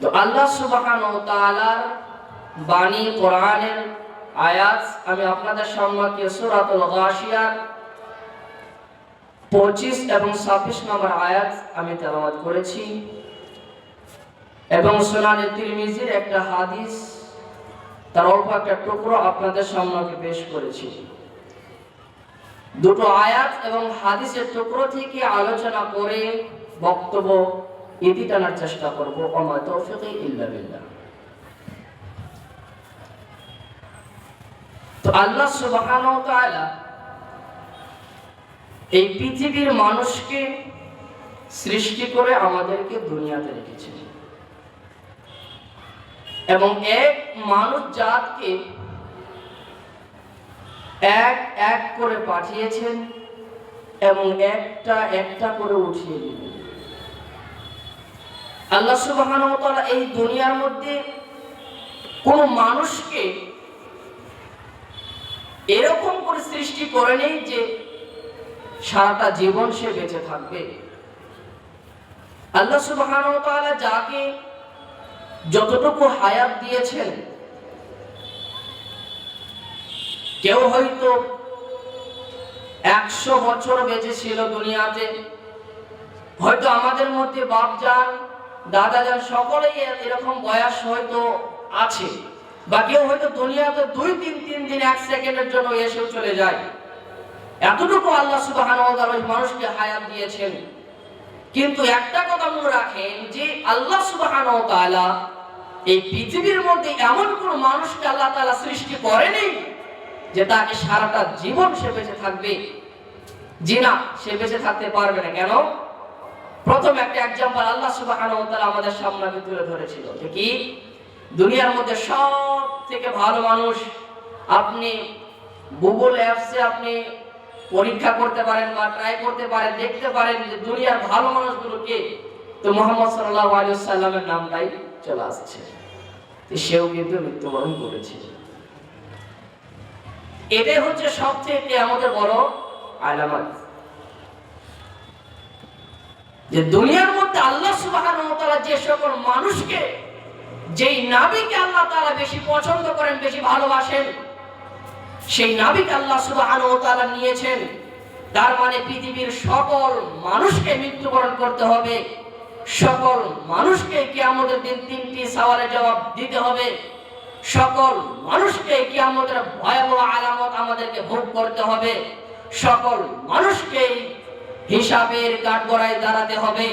তো আল্লাহ সুবহান ও তাআলার বাণী কোরআনের আয়াত আমি আপনাদের সম্মুখে সূরাতুল গাশিয়ার পঁচিশ এবং ছাব্বিশ নম্বর আয়াত আমি তেলাওয়াত করেছি। এবং সোনানি তিরমিজির একটা হাদিস, তার অল্প একটা টুকরো আপনাদের সম্মুখে পেশ করেছি। দুটো আয়াত এবং হাদিসের টুকরো থেকে আলোচনা করে বক্তব্য ইতি টানার চেষ্টা করব অমা তৌফিক ইল্লা বিল্লাহ। তো আল্লাহ সুবহানাহু তাআলা এই পৃথিবীর মানুষকে সৃষ্টি করে আমাদেরকে দুনিয়াতে রেখেছেন। এবং এক মানুষ জাতকে এক এক করে পাঠিয়েছেন এবং একটা একটা করে উঠিয়ে দিলেন। আল্লাহ সুবহানাহু এই দুনিয়ার মধ্যে কোন মানুষকে এরকম করে সৃষ্টি করে নেই যে সারাটা জীবন সে বেঁচে থাকবে। আল্লাহ সুবহানাহু যাকে যতটুকু হায়াত দিয়েছেন, কেউ হয়তো একশো বছর বেঁচে ছিল দুনিয়াতে, হয়তো আমাদের মধ্যে বাপ যান দাদা যান সকলেই এরকম বয়স হয়তো আছে, বা কেউ হয়তো দুনিয়াতে দুই তিন তিন দিন এক সেকেন্ডের জন্য এসেও চলে যায়। এতটুকু আল্লাহ সুবহানাহু ওয়া ওই মানুষকে হায়াত দিয়েছেন। কিন্তু একটা কথা মনে রাখেন যে আল্লাহ সুবহানাহু ওয়া তাআলা এই পৃথিবীর মধ্যে এমন কোন মানুষকে আল্লাহ তাআলা সৃষ্টি করেনি যে তাকে সারাটা জীবন সে বেঁচে থাকবে। জি সে বেঁচে থাকতে পারবে না। কেন? প্রথম একটা এক্সাম্পল আল্লাহ ওয়া আমাদের সামনে তুলে ধরেছিল। যে কি? দুনিয়ার মধ্যে সব থেকে ভালো মানুষ আপনি গুগল অ্যাপসে আপনি পরীক্ষা করতে পারেন বা ট্রাই করতে পারেন, দেখতে পারেন যে দুনিয়ার ভালো মানুষগুলো কে। তো মোহাম্মদ সাল্লাল্লাহু আলাইহি সাল্লামের নামটাই চলে আসছে। সেও কিন্তু মৃত্যুবরণ করেছে। এটাই হচ্ছে সবথেকে আমাদের বড় আলামত। যে দুনিয়ার মধ্যে আল্লাহ সুবহানাহু ওয়া যে সকল মানুষকে, যেই নাবিকে আল্লাহ তাআলা বেশি পছন্দ করেন, বেশি ভালোবাসেন, সেই নাবিক আল্লাহ সুবহানাহু ওয়া তাআলা নিয়েছেন। তার মানে পৃথিবীর সকল মানুষকে মৃত্যুবরণ করতে হবে। সকল মানুষকে কিয়ামতের দিন তিনটি সওয়ালের জবাব দিতে হবে। সকল মানুষকে কিয়ামতের ভয়াবহ আলামত আমাদেরকে ভোগ করতে হবে। সকল মানুষকে হিসাবের কাঠগড়ায় দাঁড়াতে হবে।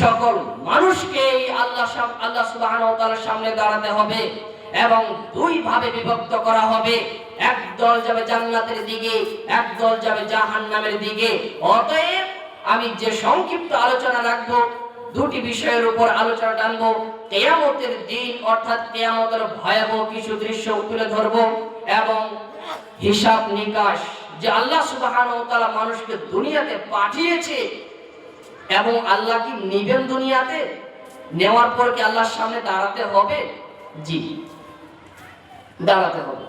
সকল মানুষকে আল্লাহ আল্লাহ ওয়া তাআলার সামনে দাঁড়াতে হবে এবং দুই ভাবে বিভক্ত করা হবে। এক দল যাবে জান্নাতের দিকে, এক দল যাবে জাহান নামের দিকে। অতএব আমি যে সংক্ষিপ্ত আলোচনা রাখব, দুটি বিষয়ের উপর আলোচনা টানবো, কেয়ামতের দিন অর্থাৎ কেয়ামতের ভয়াবহ কিছু দৃশ্য তুলে ধরবো এবং হিসাব নিকাশ যে আল্লাহ সুবহানাহু ওয়া মানুষকে দুনিয়াতে পাঠিয়েছে এবং আল্লাহ কি নিবেন দুনিয়াতে? নেওয়ার পর কি আল্লাহর সামনে দাঁড়াতে হবে? জি, দাঁড়াতে হবে।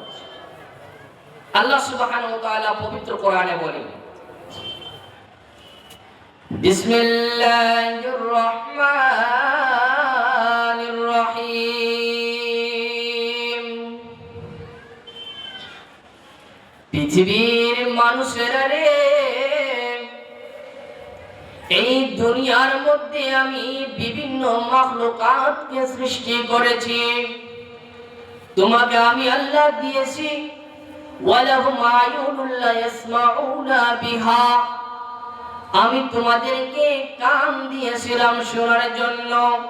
আল্লাহ সুবহানাহু ওয়া পবিত্র কোরআনে বলেন বিসমিল্লাহির রহমানির রহিম। পৃথিবীর এই দুনিয়ার মধ্যে আমি বিভিন্ন সৃষ্টি করেছি। তোমাকে আমি আল্লাহ দিয়েছি। বিহা। আমি তোমাদেরকে কান দিয়েছিলাম শোনার জন্য।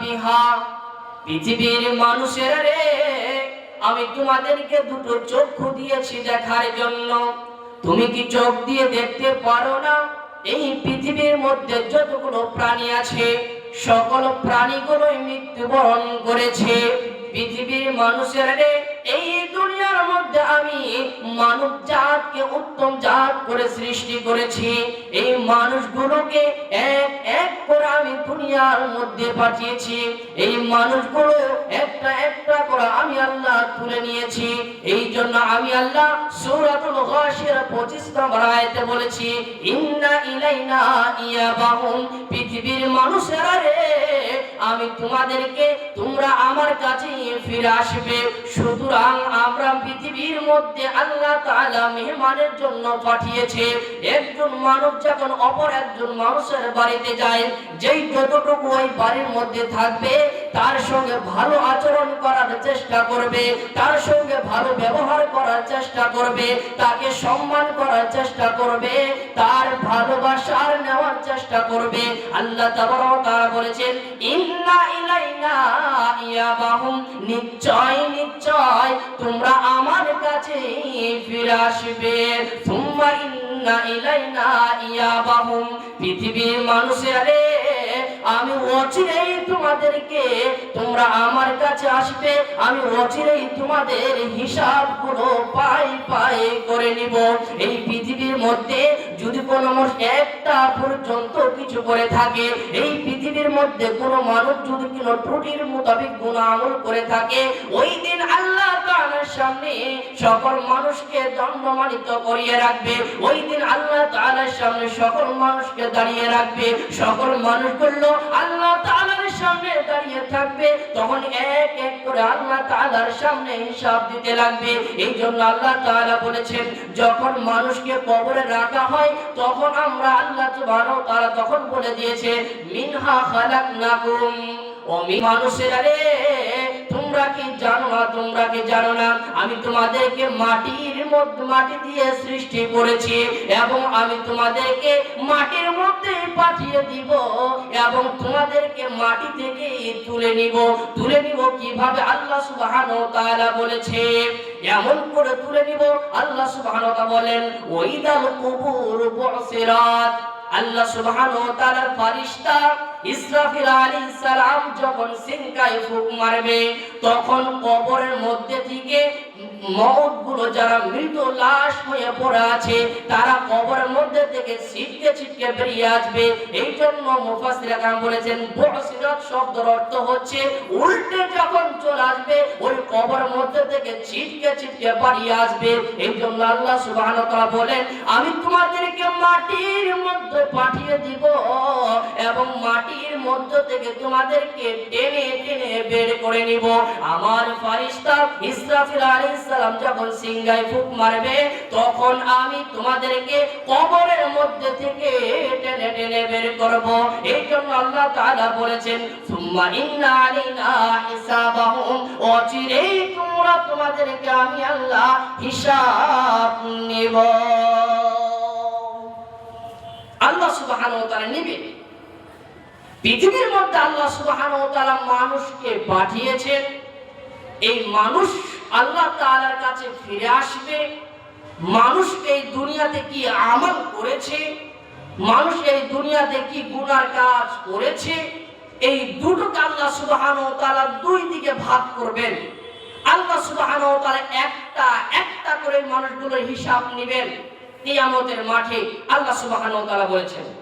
বিহা। পৃথিবীর মানুষেরা রে। আমি তোমাদেরকে দুটো চক্ষু দিয়েছি দেখার জন্য। তুমি কি চোখ দিয়ে দেখতে পারো না? এই পৃথিবীর মধ্যে যতগুলো প্রাণী আছে, সকল প্রাণীগুলোই মৃত্যুবরণ করেছে। পৃথিবীর মানুষের এই দুনিয়ার মধ্যে আমি মানব জাতকে উত্তম জাত করে সৃষ্টি করেছি। এই মানুষগুলোকে এক এক করে দুনিয়ার মধ্যে পাঠিয়েছি। এই মানুষগুলো একটা একটা করে আমি আল্লাহ তুলে নিয়েছি। এই জন্য আমি আল্লাহ সূরাতুল গাশিয়ার 25 নম্বর আয়াতে বলেছি, ইন্না ইলাইনা ইয়াবাহুম পৃথিবীর মানুষেরা রে। আমি তোমাদেরকে তোমরা আমার কাছে ফিরে আসবে। সুতরাং আমরা পৃথিবীর মধ্যে আল্লাহ তাআলা মেহমানের জন্য পাঠিয়েছে। একজন মানব যখন অপর একজন মানুষের বাড়িতে যায়, যেই যতটুকু ওই বাড়ির মধ্যে থাকবে তার সঙ্গে ভালো আচরণ করার চেষ্টা করবে, তার সঙ্গে ভালো ব্যবহার করার চেষ্টা করবে, তাকে সম্মান করার চেষ্টা করবে, তার ভালোবাসার নেওয়ার চেষ্টা করবে। আল্লাহ তাআলা বলেছেন, ইন্না ইলাইনা নিশ্চয় নিশ্চয়, তোমরা আমার কাছে ফিরে আসবে। সুম্মা ইন্না ইলাইনা ইয়াবাহুম, পৃথিবীর মানুষেরা আমি অচিরেই তোমাদেরকে, তোমরা আমার কাছে আসবে, আমি অচিরেই তোমাদের হিসাবগুলো পাই পাই করে নিব। এই পৃথিবীর মধ্যে যদি কোনো মানুষ একটা পর্যন্ত কিছু করে থাকে, এই পৃথিবীর মধ্যে কোনো মানুষ যদি কোনো ত্রুটির মোতাবেক গুণ আমল করে থাকে, ওই দিন আল্লাহ তাআলার সামনে সকল মানুষকে দণ্ডমানিত করিয়ে রাখবে। ওই দিন আল্লাহ তাআলার সামনে সকল মানুষকে দাঁড়িয়ে রাখবে। সকল মানুষগুলো আল্লাহ তাআলার সামনে দাঁড়িয়ে থাকবে। তখন এক এক করে আল্লাহ তাআলার সামনে হিসাব দিতে লাগবে। এই জন্য আল্লাহ তাআলা বলেছেন, যখন মানুষকে কবরে রাখা হয়, তখন আমরা আল্লাহ সুবহানাহু তাআলা তখন বলে দিয়েছে, মিনহা খালাকনাকুম। ও মানুষেরা রে তোমরা কি জানো না, তোমরা কি জানো না? আমি তোমাদেরকে মাটির মধ্যে, মাটি দিয়ে সৃষ্টি করেছি এবং আমি তোমাদেরকে মাটির মধ্যে পাঠিয়ে দিব এবং তোমাদেরকে মাটি থেকে তুলে নিব। তুলে নিব কীভাবে? আল্লাহ সুবহানাহু ওয়া তাআলা বলেছে, এমন করে তুলে নিব। আল্লাহ তাআলা বলেন, ওয়াইদাল কুবুর বুসিরাত। আল্লাহ সুবহানাহু ওয়া তাআলার ফেরেশতা ইসরাফিল আলাইহিস সালাম যখন সিংকায় ফুক মারবে, তখন কবরের মধ্যে থেকে গুলো যারা মৃত লাশ হয়ে পড়ে আছে, তারা কবরের মধ্যে থেকে ছিটকে ছিটকে বেরিয়ে আসবে। এই জন্য মুফাসসিরা কাম বলেছেন বুসিরাত শব্দের অর্থ হচ্ছে, উল্টে যখন চলে আসবে, ওই কবরের মধ্যে থেকে ছিটকে ছিটকে বাড়িয়ে আসবে। এই জন্য আল্লাহ তাআলা বলেন, আমি তোমাদেরকে মাটির মধ্যে পাঠিয়ে দিব এবং মাটির মধ্য থেকে তোমাদেরকে টেনে টেনে বের করে নিব। আমার ফারিস্তা ইসরাফিল আলাইহিস সালাম যখন সিংহায় ফুক মারবে, তখন আমি তোমাদেরকে কবরের মধ্যে থেকে টেনে টেনে বের করব। এই জন্য আল্লাহ তাআলা বলেছেন, সুম্মা ইন্না আলাইনা হিসাবাহুম। অচিরেই তোমরা তোমাদেরকে আমি আল্লাহ হিসাব নেব। আল্লাহ সুবহানাহু ওয়া তাআলা নেবে। পৃথিবীর মধ্যে আল্লাহ সুবহানাহু ওয়া তাআলা মানুষকে পাঠিয়েছেন। এই মানুষ আল্লাহ তাআলার কাছে ফিরে আসবে। মানুষ এই দুনিয়াতে কি আমল করেছে? মানুষ এই দুনিয়াতে কি গুনার কাজ করেছে? এই দুটোকে আল্লাহ ওয়া তাআলা দুই দিকে ভাগ করবেন। আল্লাহ সুবহানাহু ওয়া তাআলা একটা একটা করে মানুষগুলোর হিসাব নেবেন। কিয়ামতের মাঠে আল্লাহ সুবহানাহু ওয়া তাআলা বলেছেন